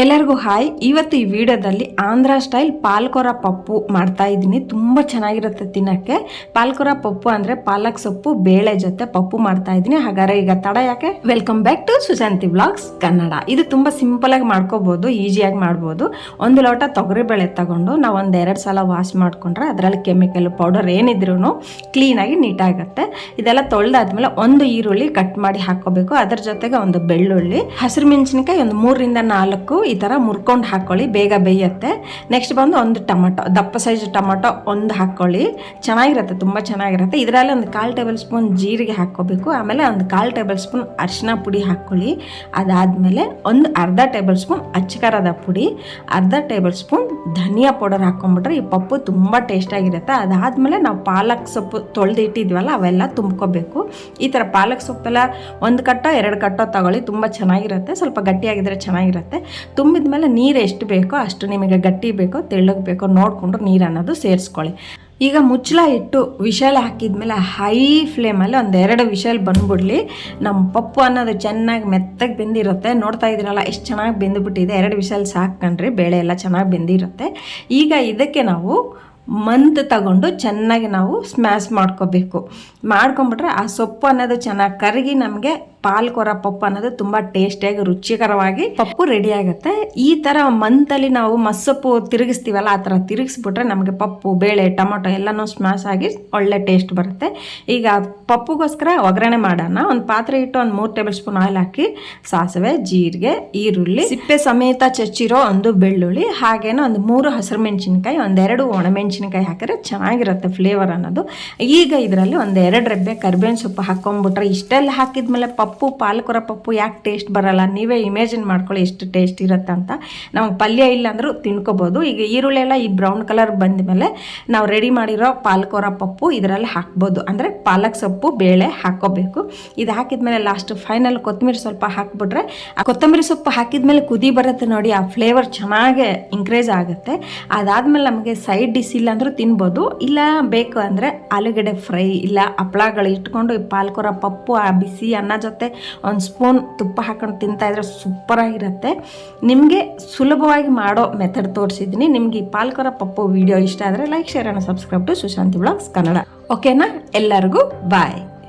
ಎಲ್ಲರಿಗೂ ಹಾಯ್. ಇವತ್ತು ಈ ವಿಡಿಯೋದಲ್ಲಿ ಆಂಧ್ರ ಸ್ಟೈಲ್ ಪಾಲ್ಕೊರ ಪಪ್ಪು ಮಾಡ್ತಾ ಇದ್ದೀನಿ. ತುಂಬ ಚೆನ್ನಾಗಿರುತ್ತೆ ತಿನ್ನಕ್ಕೆ. ಪಾಲ್ಕೊರ ಪಪ್ಪು ಅಂದರೆ ಪಾಲಕ್ ಸೊಪ್ಪು, ಬೇಳೆ ಜೊತೆ ಪಪ್ಪು ಮಾಡ್ತಾ ಇದ್ದೀನಿ. ಹಾಗಾದ್ರೆ ಈಗ ತಡ ಯಾಕೆ? Welcome back to Sushanti vlogs Kannada ಇದು ತುಂಬ ಸಿಂಪಲಾಗಿ ಮಾಡ್ಕೋಬೋದು ಈಸಿಯಾಗಿ ಮಾಡ್ಬೋದು. ಒಂದು ಲೋಟ ತೊಗರಿಬೇಳೆ ತಗೊಂಡು ನಾವು ಒಂದು ಎರಡು ಸಲ ವಾಶ್ ಮಾಡ್ಕೊಂಡ್ರೆ ಅದರಲ್ಲಿ ಕೆಮಿಕಲ್ ಪೌಡರ್ ಏನಿದ್ರೂ ಕ್ಲೀನಾಗಿ ನೀಟಾಗುತ್ತೆ. ಇದೆಲ್ಲ ತೊಳೆದಾದ್ಮೇಲೆ ಒಂದು ಈರುಳ್ಳಿ ಕಟ್ ಮಾಡಿ ಹಾಕೋಬೇಕು ಅದ್ರ ಜೊತೆಗೆ ಒಂದು ಬೆಳ್ಳುಳ್ಳಿ, ಹಸಿರು ಮೆಣಸಿನಕಾಯಿ ಒಂದು ಮೂರರಿಂದ ನಾಲ್ಕು ಈ ಥರ ಮುರ್ಕೊಂಡು ಹಾಕ್ಕೊಳ್ಳಿ ಬೇಗ ಬೇಯುತ್ತೆ. ನೆಕ್ಸ್ಟ್ ಬಂದು ಒಂದು ಟೊಮೊಟೊ, ದಪ್ಪ ಸೈಜ್ ಟೊಮೊಟೊ ಒಂದು ಹಾಕ್ಕೊಳ್ಳಿ ಚೆನ್ನಾಗಿರುತ್ತೆ, ತುಂಬ ಚೆನ್ನಾಗಿರುತ್ತೆ. ಇದರಲ್ಲಿ ಒಂದು ಕಾಲು ಟೇಬಲ್ ಸ್ಪೂನ್ ಜೀರಿಗೆ ಹಾಕ್ಕೋಬೇಕು. ಆಮೇಲೆ ಒಂದು ಕಾಲು ಟೇಬಲ್ ಸ್ಪೂನ್ ಅರಿಶಿನ ಪುಡಿ ಹಾಕ್ಕೊಳ್ಳಿ ಅದಾದಮೇಲೆ ಒಂದು ಅರ್ಧ ಟೇಬಲ್ ಸ್ಪೂನ್ ಅಚ್ಚಕಾರದ ಪುಡಿ, ಅರ್ಧ ಟೇಬಲ್ ಸ್ಪೂನ್ ಧನಿಯಾ ಪೌಡರ್ ಹಾಕ್ಕೊಂಬಿಟ್ರೆ ಈ ಪಪ್ಪು ತುಂಬ ಟೇಸ್ಟಾಗಿರುತ್ತೆ ಅದಾದಮೇಲೆ ನಾವು ಪಾಲಕ್ ಸೊಪ್ಪು ತೊಳೆದು ಇಟ್ಟಿದ್ವಲ್ಲ ಅವೆಲ್ಲ ತುಂಬ್ಕೋಬೇಕು. ಈ ಥರ ಪಾಲಕ್ ಸೊಪ್ಪೆಲ್ಲ ಒಂದು ಕಟ್ಟೋ, ಎರಡು ಕಟ್ಟೋ ತಗೊಳ್ಳಿ, ತುಂಬ ಚೆನ್ನಾಗಿರುತ್ತೆ. ಸ್ವಲ್ಪ ಗಟ್ಟಿಯಾಗಿದ್ದರೆ ಚೆನ್ನಾಗಿರುತ್ತೆ. ತುಂಬಿದ ಮೇಲೆ ನೀರು ಎಷ್ಟು ಬೇಕೋ ಅಷ್ಟು ನಿಮಗೆ ಗಟ್ಟಿ ಬೇಕೋ ತೆಳ್ಳಗೆ ಬೇಕೋ ನೋಡಿಕೊಂಡು ನೀರು ಅನ್ನೋದು ಸೇರಿಸ್ಕೊಳ್ಳಿ. ಈಗ ಮುಚ್ಚಳ ಇಟ್ಟು ವಿಷಲ್ ಹಾಕಿದ್ಮೇಲೆ ಹೈ ಫ್ಲೇಮಲ್ಲಿ ಒಂದು ಎರಡು ವಿಷಲ್ ಬಂದ್ಬಿಡ್ಲಿ. ನಮ್ಮ ಪಪ್ಪು ಅನ್ನೋದು ಚೆನ್ನಾಗಿ ಮೆತ್ತಗೆ ಬೆಂದಿರುತ್ತೆ. ನೋಡ್ತಾ ಇದ್ದೀರಲ್ಲ, ಎಷ್ಟು ಚೆನ್ನಾಗಿ ಬೆಂದುಬಿಟ್ಟಿದೆ. ಎರಡು ವಿಷಲ್ ಸಾಕ್ಕೊಂಡ್ರಿ ಬೇಳೆ ಎಲ್ಲ ಚೆನ್ನಾಗಿ ಬೆಂದಿರುತ್ತೆ. ಈಗ ಇದಕ್ಕೆ ನಾವು ಮಂತ್ ತಗೊಂಡು ಚೆನ್ನಾಗಿ ನಾವು ಸ್ಮ್ಯಾಶ್ ಮಾಡ್ಕೋಬೇಕು. ಮಾಡ್ಕೊಂಬಿಟ್ರೆ ಆ ಸೊಪ್ಪು ಅನ್ನೋದು ಚೆನ್ನಾಗಿ ಕರಗಿ ನಮಗೆ ಪಾಲ್ಕೊರ ಪಪ್ಪು ಅನ್ನೋದು ತುಂಬ ಟೇಸ್ಟಿಯಾಗಿ, ರುಚಿಕರವಾಗಿ ಪಪ್ಪು ರೆಡಿ ಆಗುತ್ತೆ. ಈ ಥರ ಮಂತಲ್ಲಿ ನಾವು ಮಸ್ಸೊಪ್ಪು ತಿರುಗಿಸ್ತೀವಲ್ಲ, ಆ ಥರ ತಿರುಗಿಸ್ಬಿಟ್ರೆ ನಮಗೆ ಪಪ್ಪು, ಬೇಳೆ, ಟೊಮೊಟೊ ಎಲ್ಲನೂ ಸ್ಮ್ಯಾಶ್ ಆಗಿ ಒಳ್ಳೆ ಟೇಸ್ಟ್ ಬರುತ್ತೆ. ಈಗ ಪಪ್ಪುಗೋಸ್ಕರ ಒಗ್ಗರಣೆ ಮಾಡೋಣ. ಒಂದು ಪಾತ್ರೆ ಇಟ್ಟು ಒಂದು ಮೂರು ಟೇಬಲ್ ಸ್ಪೂನ್ ಆಯಿಲ್ ಹಾಕಿ, ಸಾಸಿವೆ, ಜೀರಿಗೆ, ಈರುಳ್ಳಿ, ಸಿಪ್ಪೆ ಸಮೇತ ಚಚ್ಚಿರೋ ಒಂದು ಬೆಳ್ಳುಳ್ಳಿ, ಹಾಗೇನೋ ಒಂದು ಮೂರು ಹಸಿರು ಮೆಣಸಿನ್ಕಾಯಿ ಒಂದೆರಡು ಒಣಮೆಣಸಿನ್ಕಾಯಿ ಹಾಕಿದ್ರೆ ಚೆನ್ನಾಗಿರುತ್ತೆ ಫ್ಲೇವರ್ ಅನ್ನೋದು. ಈಗ ಇದರಲ್ಲಿ ಒಂದೆರಡು ರೆಬ್ಬೆ ಕರ್ಬೇವಿನ ಸೊಪ್ಪು ಹಾಕೊಂಡ್ಬಿಟ್ರೆ ಇಷ್ಟೆಲ್ಲ ಹಾಕಿದ್ಮೇಲೆ ಪಪ್ಪು ಪಾಲಕೂರ ಪಪ್ಪು ಯಾಕೆ ಟೇಸ್ಟ್ ಬರಲ್ಲ? ನೀವೇ ಇಮ್ಯಾಜಿನ್ ಮಾಡ್ಕೊಳ್ಳಿ ಎಷ್ಟು ಟೇಸ್ಟ್ ಇರುತ್ತೆ ಅಂತ. ನಮಗೆ ಪಲ್ಯ ಇಲ್ಲ ಅಂದರೂ ತಿನ್ಕೋಬೋದು. ಈಗ ಈರುಳ್ಳಿ ಎಲ್ಲ ಈ ಬ್ರೌನ್ ಕಲರ್ ಬಂದ ಮೇಲೆ ನಾವು ರೆಡಿ ಮಾಡಿರೋ ಪಾಲಕೂರ ಪಪ್ಪು ಇದರಲ್ಲಿ ಹಾಕ್ಬೋದು. ಅಂದರೆ ಪಾಲಕ್ ಸೊಪ್ಪು, ಬೇಳೆ ಹಾಕೋಬೇಕು ಇದು ಹಾಕಿದ್ಮೇಲೆ ಲಾಸ್ಟ್ ಫೈನಲ್ ಕೊತ್ತಂಬರಿ ಸ್ವಲ್ಪ ಹಾಕ್ಬಿಟ್ರೆ ಆ ಕೊತ್ತಂಬರಿ ಸೊಪ್ಪು ಹಾಕಿದ್ಮೇಲೆ ಕುದಿ ಬರುತ್ತೆ ನೋಡಿ, ಆ ಫ್ಲೇವರ್ ಚೆನ್ನಾಗೆ ಇನ್ಕ್ರೇಜ್ ಆಗುತ್ತೆ. ಅದಾದಮೇಲೆ ನಮಗೆ ಸೈಡ್ ಡಿಸ್ ಇಲ್ಲ ಅಂದರೂ ತಿನ್ಬೋದು. ಇಲ್ಲ ಬೇಕು ಅಂದರೆ ಆಲೂಗಡ್ಡೆ ಫ್ರೈ ಇಲ್ಲ ಹಪ್ಳಗಳು ಇಟ್ಕೊಂಡು ಪಾಲ್ಕೊರ ಪಪ್ಪು, ಆ ಬಿಸಿ ಅನ್ನ ಜೊತೆ ಒಂದು ಸ್ಪೂನ್ ತುಪ್ಪ ಹಾಕೊಂಡು ತಿಂತಾಯಿದ್ರೆ ಸೂಪರಾಗಿರುತ್ತೆ ನಿಮಗೆ ಸುಲಭವಾಗಿ ಮಾಡೋ ಮೆಥಡ್ ತೋರಿಸಿದ್ದೀನಿ. ನಿಮಗೆ ಈ ಪಾಲ್ಕೊರ ಪಪ್ಪು ವಿಡಿಯೋ ಇಷ್ಟ ಆದರೆ like share and subscribe to Sushanti blogs Kannada ಓಕೆನಾ ಎಲ್ಲರಿಗೂ ಬಾಯ್